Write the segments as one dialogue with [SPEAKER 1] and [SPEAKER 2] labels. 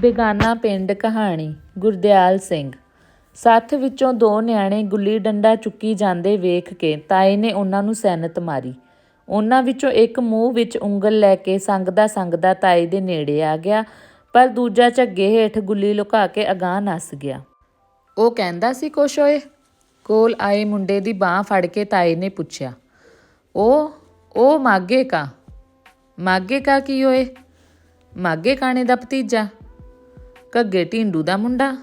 [SPEAKER 1] ਬੇਗਾਨਾ ਪਿੰਡ ਕਹਾਣੀ, ਗੁਰਦਿਆਲ ਸਿੰਘ। ਸੱਥ ਵਿੱਚੋਂ ਦੋ ਨਿਆਣੇ ਗੁੱਲੀ ਡੰਡਾ ਚੁੱਕੀ ਜਾਂਦੇ ਵੇਖ ਕੇ ਤਾਏ ਨੇ ਉਹਨਾਂ ਨੂੰ ਸੈਨਤ ਮਾਰੀ। ਉਹਨਾਂ ਵਿੱਚੋਂ ਇੱਕ ਮੂੰਹ ਵਿੱਚ ਉਂਗਲ ਲੈ ਕੇ ਸੰਗਦਾ ਸੰਗਦਾ ਤਾਏ ਦੇ ਨੇੜੇ ਆ ਗਿਆ, ਪਰ ਦੂਜਾ ਝੱਗੇ ਹੇਠ ਗੁੱਲੀ ਲੁਕਾ ਕੇ ਅਗਾਂਹ ਨੱਸ ਗਿਆ। ਉਹ ਕਹਿੰਦਾ ਸੀ, ਕੁਛ ਓਏ? ਕੋਲ ਆਏ ਮੁੰਡੇ ਦੀ ਬਾਹ ਫੜ ਕੇ ਤਾਏ ਨੇ ਪੁੱਛਿਆ। ਉਹ ਉਹ ਮਾਗੇ ਕਾ? ਮਾਗੇ ਕਾ ਕੀ ਓਏ? ਮਾਗੇ ਕਾਣੇ ਦਾ ਭਤੀਜਾ। ਘੱਗੇ ਢਿੰਡੂ ਦਾ ਮੁੰਡਾ।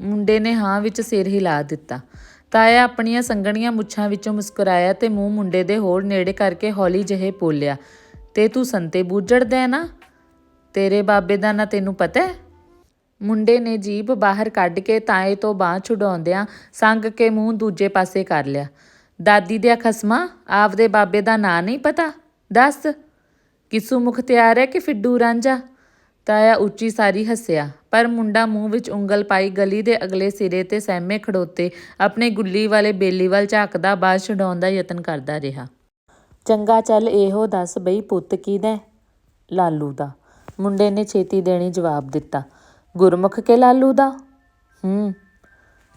[SPEAKER 1] ਮੁੰਡੇ ਨੇ ਹਾਂ ਵਿੱਚ ਸਿਰ ਹਿਲਾ ਦਿੱਤਾ। ਤਾਇਆ ਆਪਣੀਆਂ ਸੰਗਣੀਆਂ ਮੁੱਛਾਂ ਵਿੱਚੋਂ ਮੁਸਕਰਾਇਆ ਤੇ ਮੂੰਹ ਮੁੰਡੇ ਦੇ ਹੋਰ ਨੇੜੇ ਕਰਕੇ ਹੌਲੀ ਜਿਹੇ ਬੋਲਿਆ, ਤੇ ਤੂੰ ਸੰਤੇ ਬੂਝੜਦਾ ਹੈ ਨਾ? ਤੇਰੇ ਬਾਬੇ ਦਾ ਨਾ ਤੈਨੂੰ ਪਤਾ ਹੈ? ਮੁੰਡੇ ਨੇ ਜੀਭ ਬਾਹਰ ਕੱਢ ਕੇ ਤਾਏ ਤੋਂ ਬਾਹ ਛੁਡਾਉਂਦਿਆਂ ਸੰਗ ਕੇ ਮੂੰਹ ਦੂਜੇ ਪਾਸੇ ਕਰ ਲਿਆ। ਦਾਦੀ ਦੇ ਖਸਮਾ? ਆਪਦੇ ਬਾਬੇ ਦਾ ਨਾਂ ਨਹੀਂ ਪਤਾ? ਦੱਸ, ਕਿਸੂ ਮੁਖਤਿਆਰ ਹੈ ਕਿ ਫਿੱਡੂ ਰਾਂਝਾ? ਤਾਇਆ ਉੱਚੀ ਸਾਰੀ ਹੱਸਿਆ। ਪਰ ਮੁੰਡਾ ਮੂੰਹ ਵਿੱਚ ਉਂਗਲ ਪਾਈ ਗਲੀ ਦੇ ਅਗਲੇ ਸਿਰੇ ਤੇ ਸਹਿਮੇ ਖੜੋਤੇ ਆਪਣੇ ਗੁੱਲੀ ਵਾਲੇ ਬੇਲੀ ਵੱਲ ਝਾਕਦਾ ਬਾਜ਼ ਛਡਾਉਣ ਦਾ ਯਤਨ ਕਰਦਾ ਰਿਹਾ। ਚੰਗਾ ਚੱਲ ਇਹੋ ਦੱਸ ਬਈ ਪੁੱਤ ਕਿਹਦਾ ਲਾਲੂ ਦਾ। ਮੁੰਡੇ ਨੇ ਛੇਤੀ ਦੇਣੀ ਜਵਾਬ ਦਿੱਤਾ। ਗੁਰਮੁਖ ਕੇ ਲਾਲੂ ਦਾ? ਹੂੰ।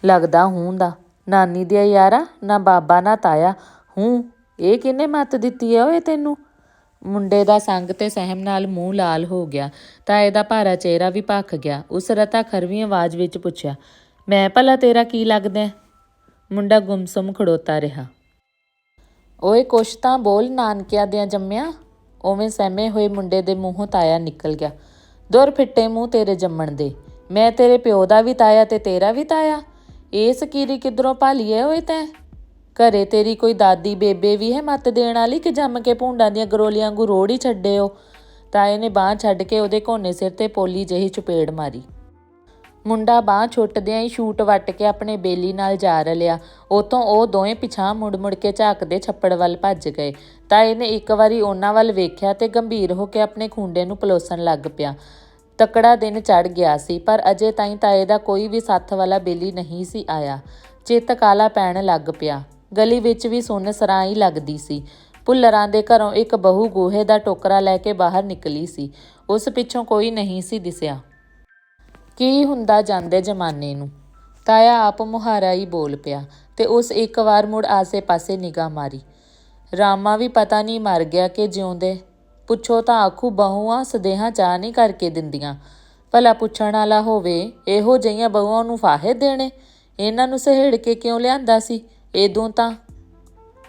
[SPEAKER 1] ਲੱਗਦਾ ਹੂੰ ਦਾ। ਨਾਨੀ ਦੀ ਯਾਰਾ, ਨਾ ਬਾਬਾ ਨਾ ਤਾਇਆ। ਹੂੰ, ਇਹ ਕਿੰਨੇ ਮੱਤ ਦਿੱਤੀ ਐ ਓਏ ਤੈਨੂੰ? ਮੁੰਡੇ ਦਾ ਸੰਗ ਤੇ ਸਹਿਮ ਨਾਲ ਮੂੰਹ ਲਾਲ ਹੋ ਗਿਆ, ਤਾਂ ਇਹਦਾ ਭਾਰਾ ਚਿਹਰਾ ਵੀ ਭੱਖ ਗਿਆ। ਉਸ ਰਤਾ ਖਰਵੀਂ ਆਵਾਜ਼ ਵਿੱਚ ਪੁੱਛਿਆ, ਮੈਂ ਭਲਾ ਤੇਰਾ ਕੀ ਲੱਗਦਾ ਮੁੰਡਾ ਗੁੰਮਸੁੰਮ ਖੜੋਤਾ ਰਿਹਾ। ਓਏ ਕੁਛ ਤਾਂ ਬੋਲ ਨਾਨਕਿਆਂ ਦਿਆਂ ਜੰਮਿਆ। ਉਵੇਂ ਸਹਿਮੇ ਹੋਏ ਮੁੰਡੇ ਦੇ ਮੂੰਹੋਂ ਤਾਇਆ ਨਿਕਲ ਗਿਆ। ਦੁਰ ਫਿੱਟੇ ਮੂੰਹ ਤੇਰੇ ਜੰਮਣ ਦੇ। ਮੈਂ ਤੇਰੇ ਪਿਓ ਦਾ ਵੀ ਤਾਇਆ ਤੇ ਤੇਰਾ ਵੀ ਤਾਇਆ। ਇਸ ਕੀਰੀ ਕਿਧਰੋਂ ਭਾਲੀਏ ਓਏ ਤੈਂ? ਘਰੇ ਤੇਰੀ ਕੋਈ ਦਾਦੀ, ਬੇਬੇ ਵੀ ਹੈ ਮੱਤ ਦੇਣ ਵਾਲੀ ਕਿ ਜੰਮ ਕੇ ਭੁੰਡਾਂ ਦੀਆਂ ਗਰੋਲੀਆਂ ਵਾਂਗੂ ਰੋੜ ਹੀ ਛੱਡਿਓ? ਤਾਏ ਨੇ ਬਾਹ ਛੱਡ ਕੇ ਉਹਦੇ ਕੋਨੇ ਸਿਰ ਤੇ ਪੋਲੀ ਜਿਹੀ ਚਪੇੜ ਮਾਰੀ। ਮੁੰਡਾ ਬਾਹ ਛੁੱਟਦਿਆਂ ਹੀ ਸ਼ੂਟ ਵੱਟ ਕੇ ਆਪਣੇ ਬੇਲੀ ਨਾਲ ਜਾ ਰਲਿਆ। ਉਤੋਂ ਉਹ ਦੋਵੇਂ ਪਿਛਾਂ ਮੁੜ-ਮੁੜ ਕੇ ਝਾਕਦੇ ਛੱਪੜ ਵੱਲ ਭੱਜ ਗਏ। ਤਾਏ ਨੇ ਇੱਕ ਵਾਰੀ ਉਹਨਾਂ ਵੱਲ ਵੇਖਿਆ ਤੇ ਗੰਭੀਰ ਹੋ ਕੇ ਆਪਣੇ ਖੁੰਡੇ ਨੂੰ ਪਲੋਸਣ ਲੱਗ ਪਿਆ। ਤਕੜਾ ਦਿਨ ਚੜ ਗਿਆ ਸੀ, ਪਰ ਅਜੇ ਤਾਈਂ ਤਾਏ ਦਾ ਕੋਈ ਵੀ ਸੱਥ ਵਾਲਾ ਬੇਲੀ ਨਹੀਂ ਸੀ ਆਇਆ। ਚਿੱਤ ਕਾਲਾ ਪੈਣ ਲੱਗ ਪਿਆ। ਗਲੀ ਵਿੱਚ ਵੀ ਸੁੰਨ ਸਰਾਈ ਲੱਗਦੀ ਸੀ। ਭੁੱਲਰਾਂ ਦੇ ਘਰੋਂ ਇੱਕ ਬਹੂ ਗੋਹੇ ਦਾ ਟੋਕਰਾ ਲੈ ਕੇ ਬਾਹਰ ਨਿਕਲੀ ਸੀ। ਉਸ ਪਿੱਛੋਂ ਕੋਈ ਨਹੀਂ ਸੀ ਦਿਸਿਆ। ਕੀ ਹੁੰਦਾ ਜਾਂਦੇ ਜ਼ਮਾਨੇ ਨੂੰ? ਤਾਇਆ ਆਪ ਮੁਹਾਰਾ ਹੀ ਬੋਲ ਪਿਆ ਤੇ ਉਸ ਇੱਕ ਵਾਰ ਮੁੜ ਆਸੇ-ਪਾਸੇ ਨਿਗਾਹ ਮਾਰੀ। ਰਾਮਾ ਵੀ ਪਤਾ ਨਹੀਂ ਮਰ ਗਿਆ ਕਿ ਜਿਉਂਦੇ। ਪੁੱਛੋ ਤਾਂ ਆਖੂ ਬਹੂਆਂ ਸਦੇਹਾਂ ਚਾਹ ਨਹੀਂ ਕਰਕੇ ਦਿੰਦੀਆਂ। ਭਲਾ ਪੁੱਛਣ ਵਾਲਾ ਹੋਵੇ, ਇਹੋ ਜਿਹੀਆਂ ਬਹੂਆਂ ਨੂੰ ਫਾਹੇ ਦੇਣੇ? ਇਹਨਾਂ ਨੂੰ ਸਹੇੜ ਕੇ ਕਿਉਂ ਲਿਆਂਦਾ ਸੀ? ਇਦੋਂ ਤਾਂ।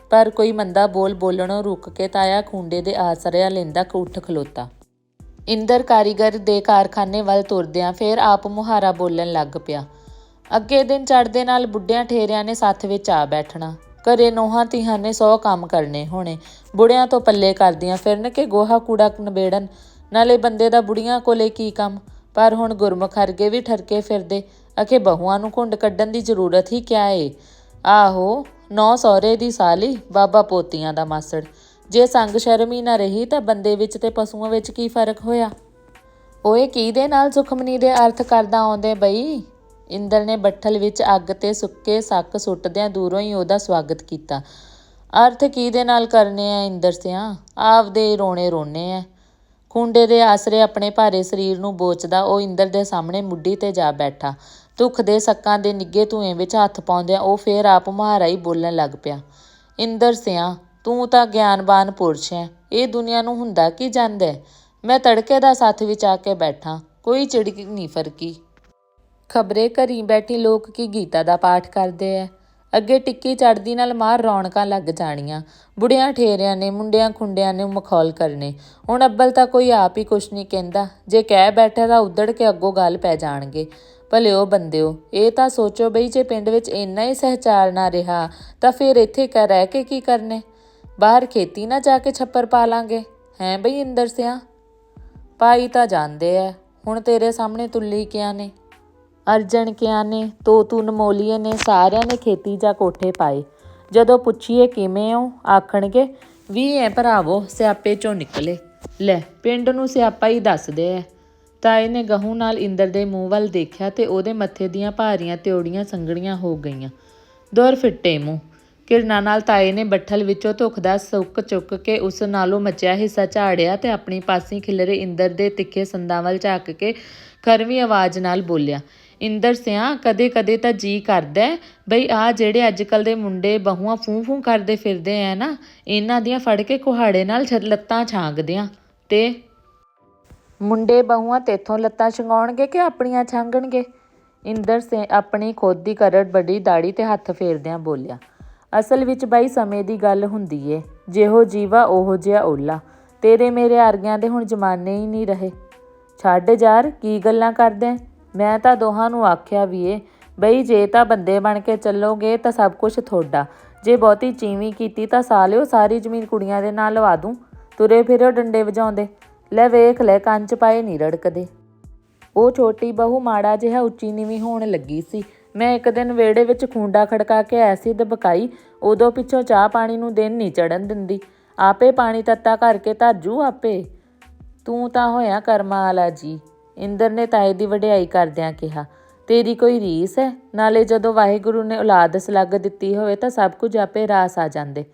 [SPEAKER 1] ਪਰ ਕੋਈ ਮੰਦਾ ਬੋਲ ਬੋਲਣੋਂ ਰੁਕ ਕੇ ਤਾਇਆ ਖੁੰਡੇ ਦੇ ਆਸਰਿਆ ਲੈਂਦਾ ਉੱਠ ਖਲੋਤਾ। ਇੰਦਰ ਕਾਰੀਗਰ ਦੇ ਕਾਰਖਾਨੇ ਵੱਲ ਤੁਰਦਿਆਂ ਫੇਰ ਆਪ ਮੁਹਾਰਾ ਬੋਲਣ ਲੱਗ ਪਿਆ। ਅੱਗੇ ਦਿਨ ਚੜਦੇ ਨਾਲ ਬੁੱਢਿਆਂ ਠੇਰਿਆਂ ਨੇ ਸਾਥ ਵਿੱਚ ਆ ਬੈਠਣਾ। ਘਰੇ ਨੋਹਾਂ ਧੀਆਂ ਨੇ ਸੌ ਕੰਮ ਕਰਨੇ ਹੋਣੇ। ਬੁੜਿਆਂ ਤੋਂ ਪੱਲੇ ਕਰਦੀਆਂ ਫਿਰਨ ਕਿ ਗੋਹਾ ਕੂੜਾ ਨਬੇੜਨ। ਨਾਲੇ ਬੰਦੇ ਦਾ ਬੁੜੀਆਂ ਕੋਲੇ ਕੀ ਕੰਮ? ਪਰ ਹੁਣ ਗੁਰਮੁਖ ਹਰਗੇ ਵੀ ਠਰਕੇ ਫਿਰਦੇ। ਅਖੇ ਬਹੂਆਂ ਨੂੰ ਘੁੰਡ ਕੱਢਣ ਦੀ ਜ਼ਰੂਰਤ ਹੀ ਕਿਆ ਏ? ਆਹੋ, ਨੌ ਸਹੁਰੇ ਦੀ ਸਾਲੀ, ਬਾਬਾ ਪੋਤੀਆਂ ਦਾ ਮਾਸੜ। ਜੇ ਸੰਗ ਸ਼ਰਮੀ ਨਾ ਰਹੀ ਤਾਂ ਬੰਦੇ ਵਿੱਚ ਤੇ ਪਸ਼ੂਆਂ ਵਿੱਚ ਕੀ ਫ਼ਰਕ ਹੋਇਆ? ਓਏ ਕਿਹਦੇ ਨਾਲ ਸੁਖਮਨੀ ਦੇ ਅਰਥ ਕਰਦਾ ਆਉਂਦੇ ਬਈ? ਇੰਦਰ ਨੇ ਬੱਠਲ ਵਿੱਚ ਅੱਗ ਤੇ ਸੁੱਕੇ ਸੱਕ ਸੁੱਟਦਿਆਂ ਦੂਰੋਂ ਹੀ ਉਹਦਾ ਸਵਾਗਤ ਕੀਤਾ। ਅਰਥ ਕਿਹਦੇ ਨਾਲ ਕਰਨੇ ਆ ਇੰਦਰ ਸਿਆਂ? ਆਪਦੇ ਰੋਣੇ ਰੋਣੇ ਆ। ਖੁੰਡੇ ਦੇ ਆਸਰੇ ਆਪਣੇ ਭਾਰੇ ਸਰੀਰ ਨੂੰ ਬੋਚਦਾ, ਉਹ ਇੰਦਰ ਦੇ ਸਾਹਮਣੇ ਮੁੱਢੀ ਤੇ ਜਾ ਬੈਠਾ। ਧੁੱਖ ਦੇ ਸੱਕਾਂ ਦੇ ਨਿੱਗੇ ਧੂਏ ਵਿੱਚ ਹੱਥ ਪਾਉਂਦਿਆਂ ਉਹ ਫੇਰ ਆਪ ਮੁਹਾਰਾ ਹੀ ਬੋਲਣ ਲੱਗ ਪਿਆ, ਇੰਦਰ ਸਿਆ, ਤੂੰ ਤਾਂ ਗਿਆਨਵਾਨ ਪੁਰਸ਼ ਹੈ, ਇਹ ਦੁਨੀਆ ਨੂੰ ਹੁੰਦਾ ਕੀ ਜਾਂਦਾ ਮੈਂ ਤੜਕੇ ਦਾ ਸਾਥ ਵਿੱਚ ਆ ਕੇ ਬੈਠਾ, ਕੋਈ ਚਿੜਕ ਨਹੀਂ ਫਰਕੀ। ਖਬਰੇ ਘਰੀ ਬੈਠੀ ਲੋਕ ਕੀ ਗੀਤਾ ਦਾ ਪਾਠ ਕਰਦੇ ਐ ਅੱਗੇ ਟਿੱਕੀ ਚੜਦੀ ਨਾਲ ਮਾਰ ਰੌਣਕਾਂ ਲੱਗ ਜਾਣੀਆਂ। ਬੁੜਿਆਂ ਠੇਰਿਆਂ ਨੇ, ਮੁੰਡਿਆਂ ਖੁੰਡਿਆਂ ਨੇ ਮਖੌਲ ਕਰਨੇ। ਹੁਣ ਅੱਬਲ ਤਾਂ ਕੋਈ ਆਪ ਹੀ ਕੁਛ ਨਹੀਂ ਕਹਿੰਦਾ। ਜੇ ਕਹਿ ਬੈਠਾ ਤਾਂ ਉਧੜ ਕੇ ਅੱਗੋਂ ਗੱਲ ਪੈ ਜਾਣਗੇ। ਭਲੇ ਭਲਿਓ ਬੰਦਿਓ, ਇਹ ਤਾਂ ਸੋਚੋ ਬਈ ਜੇ ਪਿੰਡ ਵਿੱਚ ਇੰਨਾ ਹੀ ਸਹਿਚਾਰ ਨਾ ਰਿਹਾ, ਤਾਂ ਫਿਰ ਇੱਥੇ ਕਰ ਰਹਿ ਕੇ ਕੀ ਕਰਨੇ? ਬਾਹਰ ਖੇਤੀ ਨਾ ਜਾ ਕੇ ਛੱਪਰ ਪਾ ਲਾਂਗੇ। ਹੈਂ ਬਈ ਇੰਦਰ ਸਿਆ? ਪਾਈ ਤਾਂ ਜਾਂਦੇ ਐ। ਹੁਣ ਤੇਰੇ ਸਾਹਮਣੇ ਤੁੱਲੀ ਕਿਆ ਨੇ? ਅਰਜਨ ਕਿਆਂ ਨੇ ਤੋਤੂ ਨਮੋਲੀਏ ਨੇ, ਸਾਰਿਆਂ ਨੇ ਖੇਤੀ ਜਾਂ ਕੋਠੇ ਪਾਏ। ਜਦੋਂ ਪੁੱਛੀਏ ਕਿਵੇਂ ਹੋ ਆਖਣਗੇ ਵੀ ਐ ਭਰਾਵੋ, ਸਿਆਪੇ ਚੋਂ ਨਿਕਲੇ। ਲੈ, ਪਿੰਡ ਨੂੰ ਸਿਆਪਾ ਹੀ ਦੱਸਦੇ ਐ। ਤਾਏ ਨੇ ਗਹੂ ਨਾਲ ਇੰਦਰ ਦੇ ਮੂੰਹ ਵੱਲ ਦੇਖਿਆ ਤੇ ਉਹਦੇ ਮੱਥੇ ਦੀਆਂ ਭਾਰੀਆਂ ਤਿਉੜੀਆਂ ਸੰਗੜੀਆਂ ਹੋ ਗਈਆਂ। ਦੁਰ ਫਿੱਟੇ ਮੂੰਹ। ਕਿਰਨਾਂ ਨਾਲ ਤਾਏ ਨੇ ਬੱਠਲ ਵਿੱਚੋਂ ਧੁੱਖ ਦਾ ਸੁੱਕ ਚੁੱਕ ਕੇ ਉਸ ਨਾਲੋਂ ਮਚਿਆ ਹਿੱਸਾ ਝਾੜਿਆ ਤੇ ਆਪਣੀ ਪਾਸੀ ਖਿਲਰੇ ਇੰਦਰ ਦੇ ਤਿੱਖੇ ਸੰਦਾਂ ਵੱਲ ਝਾਕ ਕੇ ਖਰਵੀਂ ਆਵਾਜ਼ ਨਾਲ ਬੋਲਿਆ ਇੰਦਰ ਸਿਆ, ਕਦੇ ਕਦੇ ਤਾਂ ਜੀ ਕਰਦਾ ਬਈ ਆ ਜਿਹੜੇ ਅੱਜ ਕੱਲ ਦੇ ਮੁੰਡੇ ਬਹੂਆਂ ਫੂੰ ਫੂੰ ਕਰਦੇ ਫਿਰਦੇ ਆ ਨਾ, ਇਹਨਾਂ ਦੀਆਂ ਫੜ ਕੇ ਕੁਹਾੜੇ ਨਾਲ ਛ- ਲੱਤਾਂ ਛਾਂਗਦਿਆਂ ਤੇ ਮੁੰਡੇ ਬਹੂਆਂ ਤੇਥੋਂ ਲੱਤਾਂ ਛੰਗਾਉਣਗੇ ਕਿ ਆਪਣੀਆਂ ਛਾਂਗਣਗੇ? ਇੰਦਰ ਸਿੰਘ ਆਪਣੀ ਖੁਦ ਦੀ ਕਰੜ ਬੜੀ ਦਾੜੀ ਤੇ ਹੱਥ ਫੇਰਦਿਆਂ ਬੋਲਿਆ, ਅਸਲ ਵਿੱਚ ਬਾਈ ਸਮੇਂ ਦੀ ਗੱਲ ਹੁੰਦੀ ਏ, ਜਿਹੋ ਜੀਵਾ ਉਹੋ ਜਿਹਾ ਓਲਾ, ਤੇਰੇ ਮੇਰੇ ਅਰਗਿਆਂ ਦੇ ਹੁਣ ਜ਼ਮਾਨੇ ਹੀ ਨਹੀਂ ਰਹੇ। ਛੱਡ ਯਾਰ, ਕੀ ਗੱਲਾਂ ਕਰਦੇ ਮੈਂ ਤਾਂ ਦੋਹਾਂ ਨੂੰ ਆਖਿਆ ਵੀ ਏ, ਬਈ ਜੇ ਤਾਂ ਬੰਦੇ ਬਣ ਕੇ ਚੱਲੋਗੇ ਤਾਂ ਸਭ ਕੁਝ ਤੁਹਾਡਾ। ਜੇ ਬਹੁਤੀ ਚੀਵੀ ਕੀਤੀ ਤਾਂ ਸਾਲਿਓ ਸਾਰੀ ਜ਼ਮੀਨ ਕੁੜੀਆਂ ਦੇ ਨਾਲ ਲਵਾ ਦੂੰ। ਤੁਰੇ ਫਿਰੋ ਡੰਡੇ ਵਜਾਉਂਦੇ। ਲੈ ਵੇਖ ਲੈ ਕੰਚ ਪਾਏ ਨਹੀਂ ਰੜਕਦੇ। ਉਹ ਛੋਟੀ ਬਹੂ ਮਾੜਾ ਜਿਹਾ ਉੱਚੀ ਨੀਵੀਂ ਹੋਣ ਲੱਗੀ ਸੀ। ਮੈਂ ਇੱਕ ਦਿਨ ਵਿਹੜੇ ਵਿੱਚ ਖੁੰਡਾ ਖੜਕਾ ਕੇ ਐਸੀ ਦਬਕਾਈ। ਉਦੋਂ ਪਿੱਛੋਂ ਚਾਹ ਪਾਣੀ ਨੂੰ ਦਿਨ ਨਹੀਂ ਚੜਨ ਦਿੰਦੀ। ਆਪੇ ਪਾਣੀ ਤੱਤਾ ਕਰਕੇ ਧਾਜੂ ਆਪੇ। ਤੂੰ ਤਾਂ ਹੋਇਆ ਕਰਮਾਂ ਵਾਲਾ ਜੀ। ਇੰਦਰ ਨੇ ਤਾਏ ਦੀ ਵਡਿਆਈ ਕਰਦਿਆਂ ਕਿਹਾ, ਤੇਰੀ ਕੋਈ ਰੀਸ ਹੈ? ਨਾਲੇ ਜਦੋਂ ਵਾਹਿਗੁਰੂ ਨੇ ਔਲਾਦ ਸਲੱਗ ਦਿੱਤੀ ਹੋਵੇ ਤਾਂ ਸਭ ਕੁਝ ਆਪੇ ਰਾਸ ਆ ਜਾਂਦੇ।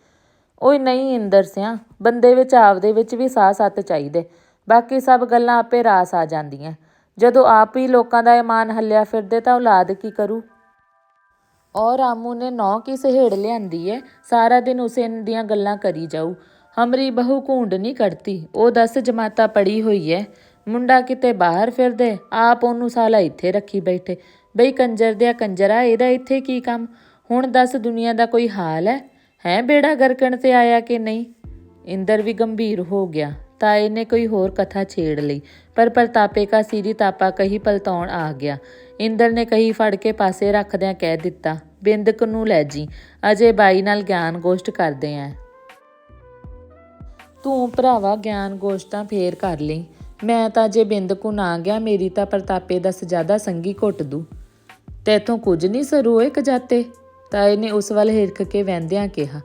[SPEAKER 1] ਓਏ ਨਹੀਂ ਇੰਦਰ ਸਿਆ, ਬੰਦੇ ਵਿੱਚ ਆਪਦੇ ਵਿੱਚ ਵੀ ਸਾਹ ਸੱਤ ਚਾਹੀਦੇ। ਬਾਕੀ ਸਭ ਗੱਲਾਂ ਆਪੇ ਰਾਸ ਆ ਜਾਂਦੀਆਂ। ਜਦੋਂ ਆਪ ਹੀ ਲੋਕਾਂ ਦਾ ਇਮਾਨ ਹੱਲਿਆ ਫਿਰਦੇ ਤਾਂ ਔਲਾਦ ਕੀ ਕਰੂ? ਔਰ ਰਾਮੂ ਨੇ ਨੌ ਕੀ ਸਹੇੜ ਲਿਆਂਦੀ ਐ ਸਾਰਾ ਦਿਨ ਉਸੇ ਦੀਆਂ ਗੱਲਾਂ ਕਰੀ ਜਾਊ। ਹਮਰੀ ਬਹੂ ਘੂੰਡ ਨਹੀਂ ਕਰਤੀ ਉਹ 10 ਜਮਾਤਾ ਪੜੀ ਹੋਈ ਐ ਮੁੰਡਾ ਕਿਤੇ ਬਾਹਰ ਫਿਰਦੇ, ਆਪ ਉਹਨੂੰ ਸਾਲਾ ਇੱਥੇ ਰੱਖੀ ਬੈਠੇ। ਬਈ ਕੰਜਰ ਦਿਆ ਕੰਜਰਾ, ਇਹਦਾ ਇੱਥੇ ਕੀ ਕੰਮ? ਹੁਣ ਦੱਸ ਦੁਨੀਆ ਦਾ ਕੋਈ ਹਾਲ ਹੈ? ਹੈ ਬੇੜਾ ਗਰਕਣ ਤੇ ਆਇਆ ਕਿ ਨਹੀਂ? ਇੰਦਰ ਵੀ ਗੰਭੀਰ ਹੋ ਗਿਆ ਤਾਏ ਨੇ ਕੋਈ ਹੋਰ ਕਥਾ ਛੇੜ ਲਈ। ਪਰ ਪ੍ਰਤਾਪੇ ਕਾ ਸੀਰੀ ਤਾਪਾ ਕਹੀ ਪਲਤਾਉਣ ਆ ਗਿਆ। ਇੰਦਰ ਨੇ ਕਹੀ ਫੜ ਕੇ ਪਾਸੇ ਰੱਖਦਿਆਂ ਕਹਿ ਦਿੱਤਾ, ਬਿੰਦਕ ਨੂੰ ਲੈ ਜੀ, ਅਜੇ ਬਾਈ ਨਾਲ ਗਿਆਨ ਗੋਸ਼ਟ ਕਰਦੇ ਆਂ ਤੂੰ ਭਰਾਵਾ ਗਿਆਨ ਗੋਸ਼ਟਾਂ ਫੇਰ ਕਰ ਲਈ। ਮੈਂ ਤਾਂ ਜੇ ਬਿੰਦਕੂ ਨਾ ਗਿਆ, ਮੇਰੀ ਤਾਂ ਪ੍ਰਤਾਪੇ ਦਾ ਸਜਾਦਾ ਸੰਗੀ ਘੁੱਟ ਦੂ। ਤੇਥੋਂ ਕੁਝ ਨਹੀਂ ਸਰੂ ਇੱਕ ਤਾਏ ਨੇ ਉਸ ਵੱਲ ਹਿਰਖ ਕੇ ਵਹਿੰਦਿਆਂ ਕਿਹਾ,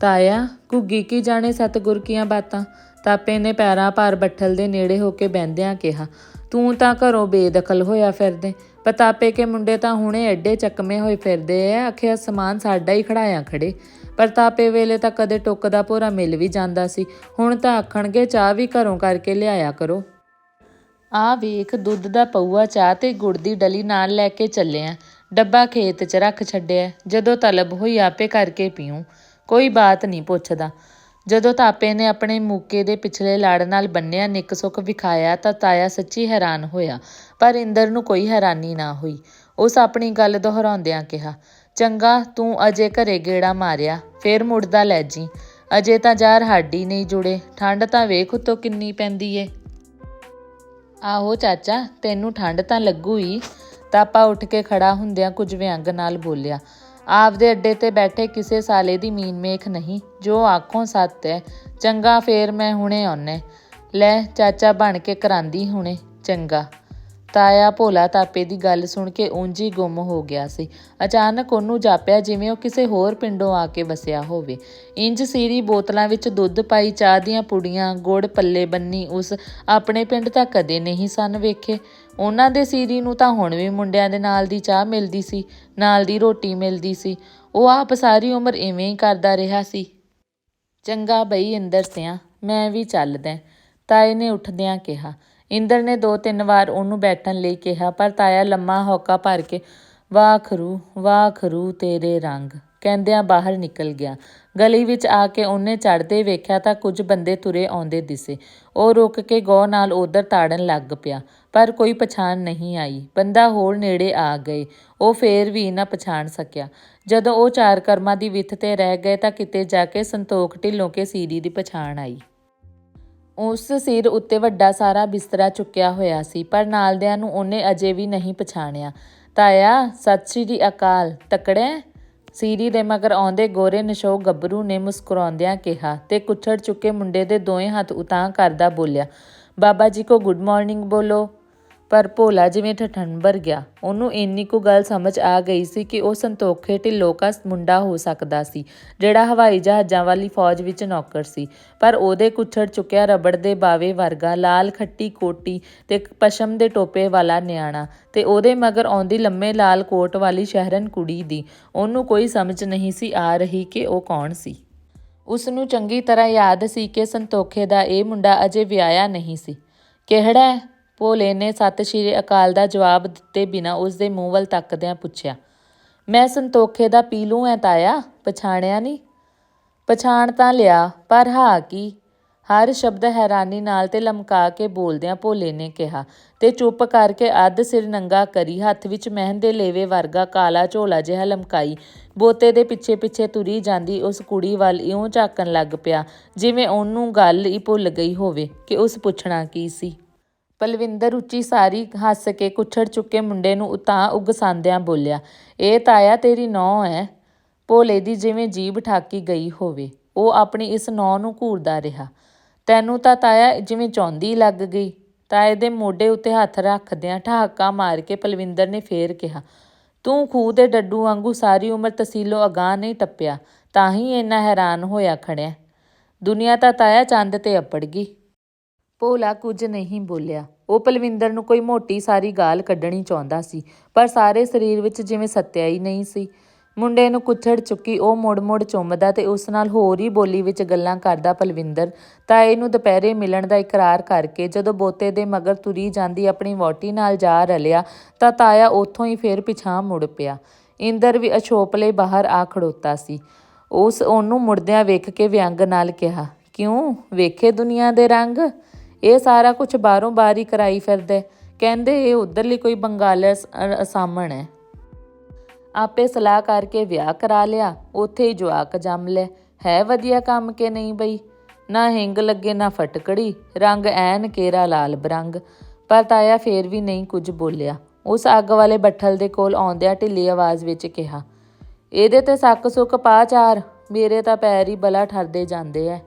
[SPEAKER 1] ਤਾਇਆ, ਘੁੱਗੀ ਕੀ ਜਾਣੇ ਸਤਗੁਰ ਕੀਆਂ ਬਾਤਾਂ? ਤਾਪੇ ਨੇ ਪੈਰਾਂ ਭਾਰ ਬੱਠਲ ਦੇ ਨੇੜੇ ਹੋ ਕੇ ਬਹਿੰਦਿਆਂ ਕਿਹਾ, ਤੂੰ ਤਾਂ ਘਰੋਂ ਬੇਦਖਲ ਹੋਇਆ ਫਿਰਦੇ ਪਤਾਪੇ ਕੇ ਮੁੰਡੇ ਤਾਂ ਹੁਣੇ ਐਡੇ ਚੱਕਮੇ ਹੋਏ ਫਿਰਦੇ ਐ, ਆਖਿਆ ਸਮਾਨ ਸਾਡਾ ਹੀ ਖੜਾਇਆ ਖੜੇ। ਪ੍ਰਤਾਪੇ ਵੇਲੇ ਤਾਂ ਕਦੇ ਟੁੱਕ ਦਾ ਭੋਰਾ ਮਿਲ ਵੀ ਜਾਂਦਾ ਸੀ। ਹੁਣ ਤਾਂ ਆਖਣਗੇ ਚਾਹ ਵੀ ਘਰੋਂ ਕਰਕੇ ਲਿਆਇਆ ਕਰੋ। ਆ ਵੇਖ, ਦੁੱਧ ਦਾ ਪਊਆ ਚਾਹ ਤੇ ਗੁੜ ਦੀ ਡਲੀ ਨਾਲ ਲੈ ਕੇ ਚੱਲਿਆ। ਡੱਬਾ ਖੇਤ 'ਚ ਰੱਖ ਛੱਡਿਆ। ਜਦੋਂ ਤਲਬ ਹੋਈ ਆਪੇ ਕਰਕੇ ਪੀਉ ਕੋਈ ਬਾਤ ਨਹੀਂ ਪੁੱਛਦਾ। ਜਦੋਂ ਤਾਪੇ ਨੇ ਆਪਣੇ ਮੂਕੇ ਦੇ ਪਿਛਲੇ ਲੜ ਨਾਲ ਬੰਨਿਆ, ਨਿੱਕ ਸੁੱਖ ਵਿਖਾਇਆ ਤਾਂ ਤਾਇਆ ਸੱਚੀ ਹੈਰਾਨ ਹੋਇਆ। ਪਰ ਇੰਦਰ ਨੂੰ ਕੋਈ ਹੈਰਾਨੀ ਨਾ ਹੋਈ। ਉਸ ਆਪਣੀ ਗੱਲ ਦੁਹਰਾਉਂਦਿਆਂ ਕਿਹਾ ਚੰਗਾ, ਤੂੰ ਅਜੇ ਘਰੇ ਗੇੜਾ ਮਾਰਿਆ, ਫੇਰ ਮੁੜਦਾ ਲੈ ਜੀ। ਅਜੇ ਤਾਂ ਯਾਰ ਹਾਡੀ ਨਹੀਂ ਜੁੜੇ, ਠੰਡ ਤਾਂ ਵੇਖ ਉਤੋਂ ਕਿੰਨੀ ਪੈਂਦੀ ਏ। ਆਹੋ ਚਾਚਾ, ਤੈਨੂੰ ਠੰਡ ਤਾਂ ਲੱਗੂ ਹੀ ਤਾਪਾ ਉੱਠ ਕੇ ਖੜਾ ਹੁੰਦਿਆਂ ਕੁਝ ਵਿਅੰਗ ਨਾਲ ਬੋਲਿਆ, ਆਪਦੇ ਅੱਡੇ ਤੇ ਬੈਠੇ ਕਿਸੇ ਸਾਲੇ ਦੀ ਮੀਨ ਮੇਖ ਨਹੀਂ, ਜੋ ਆਖੋਂ ਸੱਤ ਹੈ ਚੰਗਾ ਫੇਰ ਮੈਂ ਹੁਣੇ ਆਉਨੇ। ਲੈ, ਚਾਚਾ ਬਣ ਕੇ ਕਰਾਂਦੀ ਹੁਣੇ, ਚੰਗਾ। ਤਾਇਆ ਭੋਲਾ ਤਾਪੇ ਦੀ ਗੱਲ ਸੁਣ ਕੇ ਉਂਝ ਹੀ ਗੁੰਮ ਹੋ ਗਿਆ ਸੀ। ਅਚਾਨਕ ਉਹਨੂੰ ਜਾਪਿਆ ਜਿਵੇਂ ਉਹ ਕਿਸੇ ਹੋਰ ਪਿੰਡੋਂ ਆ ਕੇ ਵਸਿਆ ਹੋਵੇ। ਇੰਜ ਸੀਰੀ ਬੋਤਲਾਂ ਵਿੱਚ ਦੁੱਧ ਪਾਈ, ਚਾਹ ਦੀਆਂ ਪੁੜੀਆਂ, ਗੁੜ, ਪੱਲੇ ਬੰਨੀ ਉਸ ਆਪਣੇ ਪਿੰਡ ਤਾਂ ਕਦੇ ਨਹੀਂ ਸਨ ਵੇਖੇ। ਉਹਨਾਂ ਦੇ ਸੀਰੀ ਨੂੰ ਤਾਂ ਹੁਣ ਵੀ ਮੁੰਡਿਆਂ ਦੇ ਨਾਲ ਦੀ ਚਾਹ ਮਿਲਦੀ ਸੀ, ਨਾਲ ਦੀ ਰੋਟੀ ਮਿਲਦੀ ਸੀ। ਉਹ ਆਪ ਸਾਰੀ ਉਮਰ ਇਵੇਂ ਹੀ ਕਰਦਾ ਰਿਹਾ ਸੀ। ਚੰਗਾ ਬਈ ਇੰਦਰ ਸਿਆ, ਮੈਂ ਵੀ ਚੱਲਦਾ। ਤਾਏ ਨੇ ਉੱਠਦਿਆਂ ਕਿਹਾ ਇੰਦਰ ਨੇ ਦੋ ਤਿੰਨ ਵਾਰ ਉਹਨੂੰ ਬੈਠਣ ਲਈ ਕਿਹਾ, ਪਰ ਤਾਇਆ ਲੰਮਾ ਹੌਕਾ ਭਰ ਕੇ, ਵਾਖਰੂ ਖਰੂ ਤੇਰੇ ਰੰਗ। ਕਹਿੰਦਿਆਂ ਬਾਹਰ ਨਿਕਲ ਗਿਆ। ਗਲੀ ਵਿੱਚ ਆ ਕੇ ਉਹਨੇ ਚੜਦੇ ਵੇਖਿਆ ਤਾਂ ਕੁਝ ਬੰਦੇ ਤੁਰੇ ਆਉਂਦੇ ਦਿਸੇ। ਉਹ ਰੁਕ ਕੇ ਗੌ ਨਾਲ ਉਧਰ ਤਾੜਨ ਲੱਗ ਪਿਆ, ਪਰ ਕੋਈ ਪਛਾਣ ਨਹੀਂ ਆਈ। ਬੰਦਾ ਹੋਰ ਨੇੜੇ ਆ ਗਏ। ਉਹ ਫੇਰ ਵੀ ਨਾ ਪਛਾਣ ਸਕਿਆ। ਜਦੋਂ ਉਹ ਚਾਰ ਕਰਮਾਂ ਦੀ ਵਿੱਥ ਤੇ ਰਹਿ ਗਏ ਤਾਂ ਕਿਤੇ ਜਾ ਕੇ ਸੰਤੋਖ ਢਿੱਲੋਂ ਕੇ ਸੀਰੀ ਦੀ ਪਛਾਣ ਆਈ। ਉਸ ਸਿਰ ਉੱਤੇ ਵੱਡਾ ਸਾਰਾ ਬਿਸਤਰਾ ਚੁੱਕਿਆ ਹੋਇਆ ਸੀ, ਪਰ ਨਾਲਦਿਆਂ ਨੂੰ ਉਹਨੇ ਅਜੇ ਵੀ ਨਹੀਂ ਪਛਾਣਿਆ। ਤਾਇਆ, ਸਤਿ ਸ੍ਰੀ ਅਕਾਲ। ਤਕੜੇ ਸੀਰੀ ਦੇ ਮਗਰ ਆਉਂਦੇ ਗੋਰੇ ਨਸ਼ੋ ਗੱਭਰੂ ਨੇ ਮੁਸਕਰਾਉਂਦਿਆਂ ਕਿਹਾ ਤੇ ਕੁੱਛੜ ਚੁੱਕੇ ਮੁੰਡੇ ਦੇ ਦੋਵੇਂ ਹੱਥ ਉਤਾਂ ਕਰਦਾ ਬੋਲਿਆ, ਬਾਬਾ ਜੀ ਕੋ ਗੁੱਡ ਮਾਰਨਿੰਗ ਬੋਲੋ। ਪਰ ਭੋਲਾ ਜਿਵੇਂ ਠਠੰਬਰ ਗਿਆ ਉਹਨੂੰ ਇੰਨੀ ਕੁ ਗੱਲ ਸਮਝ ਆ ਗਈ ਸੀ ਕਿ ਉਹ ਸੰਤੋਖੇ ਢਿੱਲੋਂ ਕਾ ਮੁੰਡਾ ਹੋ ਸਕਦਾ ਸੀ, ਜਿਹੜਾ ਹਵਾਈ ਜਹਾਜ਼ਾਂ ਵਾਲੀ ਫੌਜ ਵਿੱਚ ਨੌਕਰ ਸੀ। ਪਰ ਉਹਦੇ ਕੁੱਛੜ ਚੁੱਕਿਆ ਰਬੜ ਦੇ ਬਾਵੇ ਵਰਗਾ, ਲਾਲ ਖੱਟੀ ਕੋਟੀ ਤੇ ਪਸ਼ਮ ਦੇ ਟੋਪੇ ਵਾਲਾ ਨਿਆਣਾ ਤੇ ਉਹਦੇ ਮਗਰ ਆਉਂਦੀ ਲੰਮੇ ਲਾਲ ਕੋਟ ਵਾਲੀ ਸ਼ਹਿਰਨ ਕੁੜੀ ਦੀ। ਉਹਨੂੰ ਕੋਈ ਸਮਝ ਨਹੀਂ ਸੀ ਆ ਰਹੀ ਕਿ ਉਹ ਕੌਣ ਸੀ। ਉਸ ਨੂੰ ਚੰਗੀ ਤਰ੍ਹਾਂ ਯਾਦ ਸੀ ਕਿ ਸੰਤੋਖੇ ਦਾ ਇਹ ਮੁੰਡਾ ਅਜੇ ਵਿਆਹਿਆ ਨਹੀਂ ਸੀ। ਕਿਹੜਾ ਭੋਲੇ ਨੇ ਸਤਿ ਸ਼੍ਰੀ ਅਕਾਲ ਦਾ ਜਵਾਬ ਦਿੱਤੇ ਬਿਨਾ ਉਸ ਦੇ ਮੂੰਹ ਵੱਲ ਤੱਕਦਿਆਂ ਪੁੱਛਿਆ, ਮੈਂ ਸੰਤੋਖੇ ਦਾ ਪੀਲੂ ਐ ਤਾਇਆ, ਪਛਾਣਿਆ ਨਹੀਂ ਪਛਾਣ ਤਾਂ ਲਿਆ, ਪਰ ਹਾਂ ਕੀ? ਹਰ ਸ਼ਬਦ ਹੈਰਾਨੀ ਨਾਲ ਤੇ ਲਮਕਾ ਕੇ ਬੋਲਦਿਆਂ ਭੋਲੇ ਨੇ ਕਿਹਾ ਤੇ ਚੁੱਪ ਕਰਕੇ ਅੱਧ ਸਿਰ ਨੰਗਾ ਕਰੀ, ਹੱਥ ਵਿੱਚ ਮਹਿੰਦੇ ਲੇਵੇ ਵਰਗਾ ਕਾਲਾ ਝੋਲਾ ਜਿਹਾ ਲਮਕਾਈ, ਬੋਤੇ ਦੇ ਪਿੱਛੇ ਪਿੱਛੇ ਤੁਰੀ ਜਾਂਦੀ ਉਸ ਕੁੜੀ ਵੱਲ ਇਉਂ ਝਾਕਣ ਲੱਗ ਪਿਆ, ਜਿਵੇਂ ਉਹਨੂੰ ਗੱਲ ਹੀ ਭੁੱਲ ਗਈ ਹੋਵੇ ਕਿ ਉਸ ਪੁੱਛਣਾ ਕੀ ਸੀ। ਪਲਵਿੰਦਰ ਉੱਚੀ ਸਾਰੀ ਹੱਸ ਕੇ ਕੁੱਛੜ ਚੁੱਕੇ ਮੁੰਡੇ ਨੂੰ ਉਤਾਂ ਉਗਸਾਂਦਿਆਂ ਬੋਲਿਆ, ਇਹ ਤਾਇਆ ਤੇਰੀ ਨੌ ਹੈ ਭੋਲੇ ਦੀ ਜਿਵੇਂ ਜੀਭ ਠਾਕੀ ਗਈ ਹੋਵੇ, ਉਹ ਆਪਣੀ ਇਸ ਨੌ ਨੂੰ ਘੂਰਦਾ ਰਿਹਾ। ਤੈਨੂੰ ਤਾਂ ਤਾਇਆ ਜਿਵੇਂ ਚੌਂਦੀ ਲੱਗ ਗਈ। ਤਾਏ ਦੇ ਮੋਢੇ ਉੱਤੇ ਹੱਥ ਰੱਖਦਿਆਂ ਠਹਾਕਾ ਮਾਰ ਕੇ ਪਲਵਿੰਦਰ ਨੇ ਫੇਰ ਕਿਹਾ, ਤੂੰ ਖੂਹ ਦੇ ਡੱਡੂ ਵਾਂਗੂ ਸਾਰੀ ਉਮਰ ਤਸੀਲੋ ਅਗਾਹ ਨਹੀਂ ਟੱਪਿਆ, ਤਾਂ ਹੀ ਇੰਨਾ ਹੈਰਾਨ ਹੋਇਆ ਖੜਿਆ। ਦੁਨੀਆ ਤਾਂ ਤਾਇਆ ਚੰਦ ਤੇ ਅੱਪੜ ਗਈ। ਭੋਲਾ ਕੁਝ ਨਹੀਂ ਬੋਲਿਆ। ਉਹ ਪਲਵਿੰਦਰ ਨੂੰ ਕੋਈ ਮੋਟੀ ਸਾਰੀ ਗਾਲ ਕੱਢਣੀ ਚਾਹੁੰਦਾ ਸੀ, ਪਰ ਸਾਰੇ ਸਰੀਰ ਵਿੱਚ ਜਿਵੇਂ ਸੱਤਿਆ ਹੀ ਨਹੀਂ ਸੀ। ਮੁੰਡੇ ਨੂੰ ਕੁੱਛੜ ਚੁੱਕੀ ਉਹ ਮੁੜ-ਮੁੜ ਚੁੰਮਦਾ ਤੇ ਉਸ ਨਾਲ ਹੋਰ ਹੀ ਬੋਲੀ ਵਿੱਚ ਗੱਲਾਂ ਕਰਦਾ ਪਲਵਿੰਦਰ। ਤਾਂ ਇਹਨੂੰ ਦੁਪਹਿਰੇ ਮਿਲਣ ਦਾ ਇਕਰਾਰ ਕਰਕੇ ਜਦੋਂ ਬੋਤੇ ਦੇ ਮਗਰ ਤੁਰੀ ਜਾਂਦੀ ਆਪਣੀ ਵੋਟੀ ਨਾਲ ਜਾ ਰਲਿਆ, ਤਾਂ ਤਾਇਆ ਉੱਥੋਂ ਹੀ ਫੇਰ ਪਿਛਾਂ ਮੁੜ ਪਿਆ। ਇੰਦਰ ਵੀ ਅਛੋਪਲੇ ਬਾਹਰ ਆ ਖੜੋਤਾ ਸੀ। ਉਸ ਉਹਨੂੰ ਮੁੜਦਿਆਂ ਵੇਖ ਕੇ ਵਿਅੰਗ ਨਾਲ ਕਿਹਾ, ਕਿਉਂ? ਵੇਖੇ ਦੁਨੀਆ ਦੇ ਰੰਗ? ਇਹ ਸਾਰਾ ਕੁਝ ਬਾਹਰੋਂ ਬਾਹਰ ਹੀ ਕਰਾਈ ਫਿਰਦਾ ਕਹਿੰਦੇ ਇਹ ਉਧਰਲੀ ਕੋਈ ਬੰਗਾਲਰ ਅਸਾਮਣ ਹੈ। ਆਪੇ ਸਲਾਹ ਕਰਕੇ ਵਿਆਹ ਕਰਾ ਲਿਆ। ਉੱਥੇ ਹੀ ਜਵਾਕ ਜੰਮ ਲੈ ਹੈ ਵਧੀਆ ਕੰਮ ਕਿ ਨਹੀਂ ਬਈ? ਨਾ ਹਿੰਗ ਲੱਗੇ, ਨਾ ਫਟਕੜੀ। ਰੰਗ ਐਨ ਕੇਰਾ ਲਾਲ ਬਰੰਗ। ਪਰ ਤਾਇਆ ਫੇਰ ਵੀ ਨਹੀਂ ਕੁਝ ਬੋਲਿਆ। ਉਸ ਅੱਗ ਵਾਲੇ ਬੱਠਲ ਦੇ ਕੋਲ ਆਉਂਦਿਆਂ ਢਿੱਲੀ ਆਵਾਜ਼ ਵਿੱਚ ਕਿਹਾ, ਇਹਦੇ ਤੇ ਸੱਕ ਸੁੱਕ ਪਾ ਚਾਰ। ਮੇਰੇ ਤਾਂ ਪੈਰ ਹੀ ਬਲਾ ਠਰਦੇ ਜਾਂਦੇ ਐ।